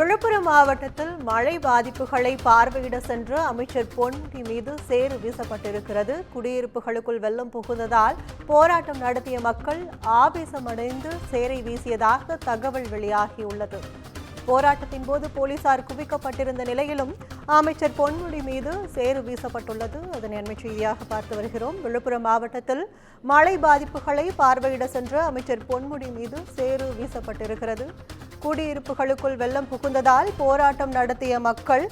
விழுப்புரம் மாவட்டத்தில் மழை பாதிப்புகளை பார்வையிட சென்ற அமைச்சர் பொன்முடி மீது சேறு வீசப்பட்டிருக்கிறது. குடியிருப்புகளுக்குள் வெள்ளம் புகுந்ததால் போராட்டம் நடத்திய மக்கள் ஆவேசமடைந்து சேரை வீசியதாக தகவல் வெளியாகியுள்ளது. போராட்டத்தின் போது போலீசார் குவிக்கப்பட்டிருந்த நிலையிலும் அமைச்சர் பொன்முடி மீது சேறு வீசப்பட்டுள்ளது. அதனை அண்மை செய்தியாக பார்த்து வருகிறோம். விழுப்புரம் மாவட்டத்தில் மழை பாதிப்புகளை பார்வையிட சென்ற அமைச்சர் பொன்முடி மீது சேறு வீசப்பட்டிருக்கிறது. குடியிருப்புகளுக்குள் வெள்ளம் புகுந்ததால் போராட்டம் நடத்திய மக்கள்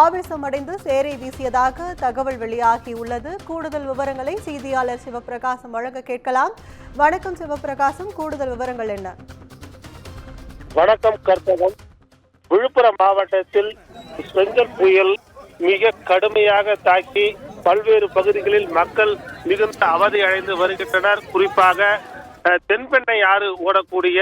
ஆவேசமடைந்து சேரை வீசியதாக தகவல் வெளியாகியுள்ளது. கூடுதல் விவரங்களை செய்தியாளர் சிவபிரகாசம் வழங்க கேட்கலாம். வணக்கம் சிவபிரகாசம் கூடுதல் விவரங்கள் என்ன? வணக்கம் கற்பகம் விழுப்புரம் மாவட்டத்தில் செங்கல் புயல் மிக கடுமையாக தாக்கி பல்வேறு பகுதிகளில் மக்கள் மிகுந்த அவதி அடைந்து வருகின்றனர். குறிப்பாக தென்பெண்ணை ஆறு ஓடக்கூடிய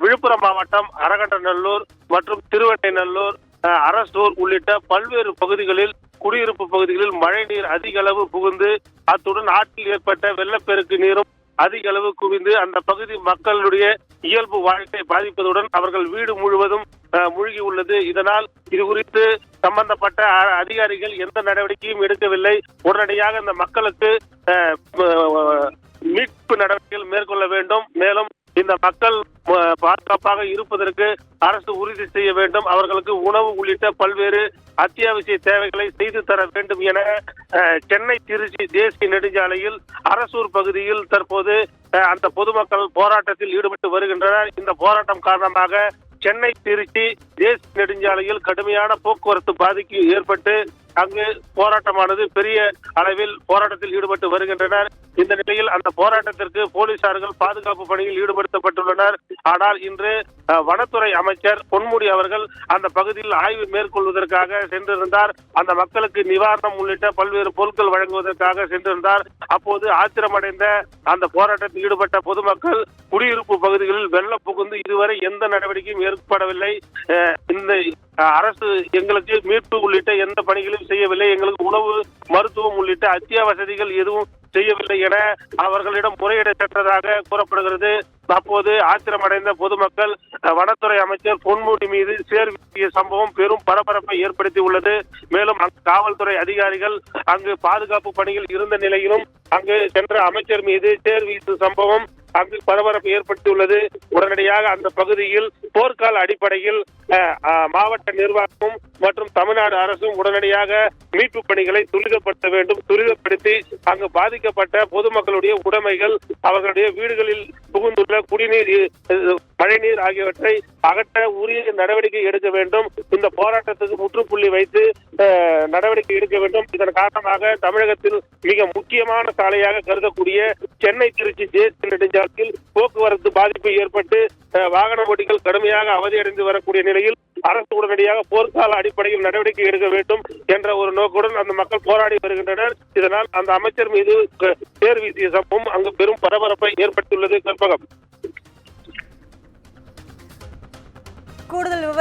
விழுப்புரம் மாவட்டம் அரகண்டநல்லூர் மற்றும் திருவெண்ணைநல்லூர் அரசூர் உள்ளிட்ட பல்வேறு பகுதிகளில் குடியிருப்பு பகுதிகளில் மழைநீர் அதிக அளவு புகுந்து அத்துடன் ஆற்றில் ஏற்பட்ட வெள்ளப்பெருக்கு நீரும் அதிக அளவு குவிந்து அந்த பகுதி மக்களுடைய இயல்பு வாழ்க்கை பாதிப்பதுடன் அவர்கள் வீடு முழுவதும் அஹ், மூழ்கி உள்ளது. இதனால் இது குறித்து சம்பந்தப்பட்ட அ- அதிகாரிகள் எந்த நடவடிக்கையும் எடுக்கவில்லை. உடனடியாக இந்த மக்களுக்கு மீட்பு நடவடிக்கைகள் மேற்கொள்ள வேண்டும். மேலும் இந்த மக்கள் பாதுகாப்பாக இருப்பதற்கு அரசு உறுதி செய்ய வேண்டும். அவர்களுக்கு உணவு உள்ளிட்ட பல்வேறு அத்தியாவசிய தேவைகளை செய்து தர வேண்டும் என சென்னை திருச்சி தேசிய நெடுஞ்சாலையில் அரசூர் பகுதியில் தற்போது அந்த பொதுமக்கள் போராட்டத்தில் ஈடுபட்டு வருகின்றனர். இந்த போராட்டம் காரணமாக சென்னை திருச்சி தேசிய நெடுஞ்சாலையில் கடுமையான போக்குவரத்து பாதிப்பு ஏற்பட்டு அங்கு போராட்டமானது பெரிய அளவில் போராட்டத்தில் ஈடுபட்டு வருகின்றனர். இந்த நிலையில் அந்த போராட்டத்திற்கு போலீசார்கள் பாதுகாப்பு பணியில் ஈடுபடுத்தப்பட்டுள்ளனர். ஆனால் இன்று வனத்துறை அமைச்சர் பொன்முடி அவர்கள் அந்த பகுதியில் ஆய்வு மேற்கொள்வதற்காக சென்றிருந்தார். அந்த மக்களுக்கு நிவாரணம் உள்ளிட்ட பல்வேறு பொருட்கள் வழங்குவதற்காக சென்றிருந்தார். அப்போது ஆத்திரமடைந்த அந்த போராட்டத்தில் ஈடுபட்ட பொதுமக்கள் குடியிருப்பு பகுதிகளில் வெள்ளம் புகுந்து இதுவரை எந்த நடவடிக்கையும் ஏற்படவில்லை. இந்த அரசு எங்களுக்கு மீட்பு உள்ளிட்ட எந்த பணிகளும் செய்யவில்லை. எங்களுக்கு உணவு மருத்துவம் உள்ளிட்ட அத்தியாவசதிகள் எதுவும் செய்யவில்லை என அவர்களிடம் முறையிட சென்றதாக கூறப்படுகிறது. அப்போது ஆத்திரமடைந்த பொதுமக்கள் வனத்துறை அமைச்சர் பொன்முடி மீது சேர் வீசிய சம்பவம் பெரும் பரபரப்பை ஏற்படுத்தி உள்ளது. மேலும் அங்கு காவல்துறை அதிகாரிகள் அங்கு பாதுகாப்பு பணியில் இருந்த நிலையிலும் அங்கு சென்ற அமைச்சர் மீது சேர் சம்பவம் அங்கு பரபரப்பு ஏற்பட்டுள்ளது. உடனடியாக அந்த பகுதியில் போர்க்கால அடிப்படையில் மாவட்ட நிர்வாகமும் மற்றும் தமிழ்நாடு அரசும் உடனடியாக மீட்பு பணிகளை துரிதப்படுத்த வேண்டும். துரிதப்படுத்தி அங்கு பாதிக்கப்பட்ட பொதுமக்களுடைய உடைமைகள் அவர்களுடைய வீடுகளில் புகுந்துள்ள குடிநீர் மழைநீர் ஆகியவற்றை அகற்ற உரிய நடவடிக்கை எடுக்க வேண்டும். இந்த போராட்டத்துக்கு முற்றுப்புள்ளி வைத்து நடவடிக்கை எடுக்க வேண்டும். இதன் காரணமாக தமிழகத்தில் மிக முக்கியமான சாலையாக கருதக்கூடிய சென்னை திருச்சி தேசிய நெடுஞ்சாலையில் போக்குவரத்து பாதிப்பு ஏற்பட்டு அஹ், வாகன ஓட்டிகள் கடுமையாக அவதியடைந்து வரக்கூடிய நிலையில் அரசு உடனடியாக போர்க்கால அடிப்படையில் நடவடிக்கை எடுக்க வேண்டும் என்ற ஒரு நோக்குடன் அந்த மக்கள் போராடி வருகின்றனர். இதனால் அந்த அமைச்சர் மீது பேர் வீசிய சம்பவம் அங்கு பெரும் பரபரப்பை ஏற்படுத்தியுள்ளது. கற்பகம்.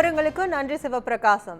விவரங்களுக்கு நன்றி சிவபிரகாசம்